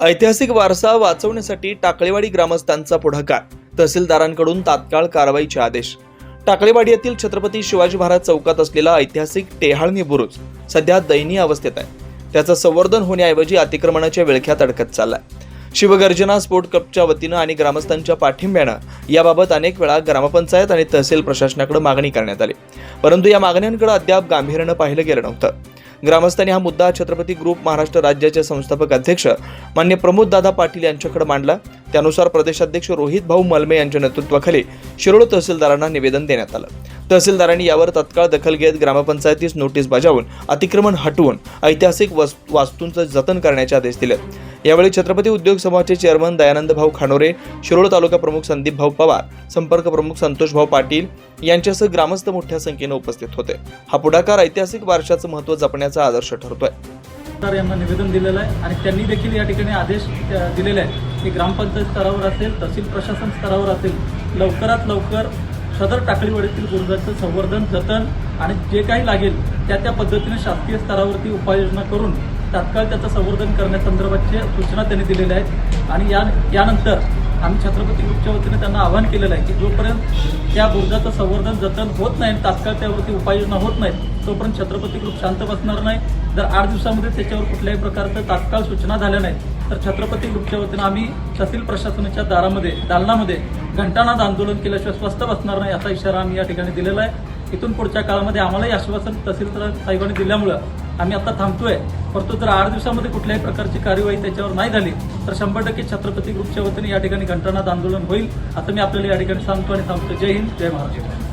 ऐतिहासिक वारसा वाचवण्यासाठी टाकळेवाडी ग्रामस्थांचा पुढाकार तहसीलदारांकडून तात्काळ कारवाईचे आदेश. टाकळेवाडी येथील छत्रपती शिवाजी महाराज चौकात असलेला ऐतिहासिक टेहाळणी बुरुज सध्या दयनीय अवस्थेत आहे. त्याचं संवर्धन होण्याऐवजी अतिक्रमणाच्या विळख्यात अडकत चाललाय. शिवगर्जना स्पोर्ट क्लबच्या वतीनं आणि ग्रामस्थांच्या पाठिंब्यानं याबाबत अनेक वेळा ग्रामपंचायत आणि तहसील प्रशासनाकडे मागणी करण्यात आली. परंतु या मागण्यांकडे अद्याप गांभीर्यानं पाहिलं गेलं नव्हतं. ग्रामस्थांनी हा मुद्दा छत्रपती ग्रुप महाराष्ट्र राज्याचे संस्थापक अध्यक्ष मान्य प्रमोद दादा पाटील यांच्याकडे मांडला. त्यानुसार प्रदेशाध्यक्ष रोहित भाऊ मलमे यांच्या नेतृत्वाखाली शिरोळ तहसीलदारांना निवेदन देण्यात आलं. तहसीलदारांनी यावर तत्काळ दखल घेत ग्रामपंचायतीस नोटीस बजावून अतिक्रमण हटवून ऐतिहासिक वास्तूंचं जतन करण्याचे आदेश दिले. यावेळी छत्रपती उद्योग समूहाचे चेअरमन दयानंद भाऊ खानोरे शिरोळ तालुका प्रमुख संदीप भाऊ पवार संपर्क प्रमुख संतोष भाऊ पाटील यांच्यासह ग्रामस्थ मोठ्या संख्येनं उपस्थित होते. हा पुढाकार ऐतिहासिक वारशाचं महत्त्व जपण्याचा आदर्श ठरतोय. सर यांना निवेदन दिलेलं आहे आणि त्यांनी देखील या ठिकाणी आदेश दिलेले आहेत की ग्रामपंचायत स्तरावर असेल तहसील प्रशासन स्तरावर असेल लवकरात लवकर सदर टाकळीवाडीतील गुरुजांचं संवर्धन जतन आणि जे काही लागेल त्या त्या पद्धतीने शासकीय स्तरावरती उपाययोजना करून तात्काळ त्याचं संवर्धन करण्यासंदर्भाचे सूचना त्यांनी दिलेल्या आहेत. आणि या यानंतर आम्ही छत्रपती ग्रुपच्या वतीने त्यांना आवाहन केलेलं आहे की जोपर्यंत त्या बुर्जाचं संवर्धन जतन होत नाही तात्काळ त्यावरती उपाययोजना होत नाहीत तोपर्यंत छत्रपती ग्रुप शांत बसणार नाही. जर आठ दिवसामध्ये त्याच्यावर कुठल्याही प्रकारचं तात्काळ सूचना झाल्या नाहीत तर छत्रपती ग्रुपच्या वतीनं आम्ही तहसील प्रशासनाच्या दारामध्ये दालनामध्ये घंटानाद आंदोलन केल्याशिवाय स्वस्त बसणार नाही असा इशारा आम्ही या ठिकाणी दिलेला आहे. इथून पुढच्या काळामध्ये आम्हालाही आश्वासन तहसील साहेबांनी दिल्यामुळं आम्ही आता थांबतोय. परंतु जर आठ दिवसामध्ये कुठल्याही प्रकारची कार्यवाही त्याच्यावर नाही झाली तर शंभर टक्के छत्रपती ग्रुपच्या वतीने या ठिकाणी घंटानाद आंदोलन होईल असं मी आपल्याला या ठिकाणी सांगतो आणि सांगतो जय हिंद जय महाराष्ट्र.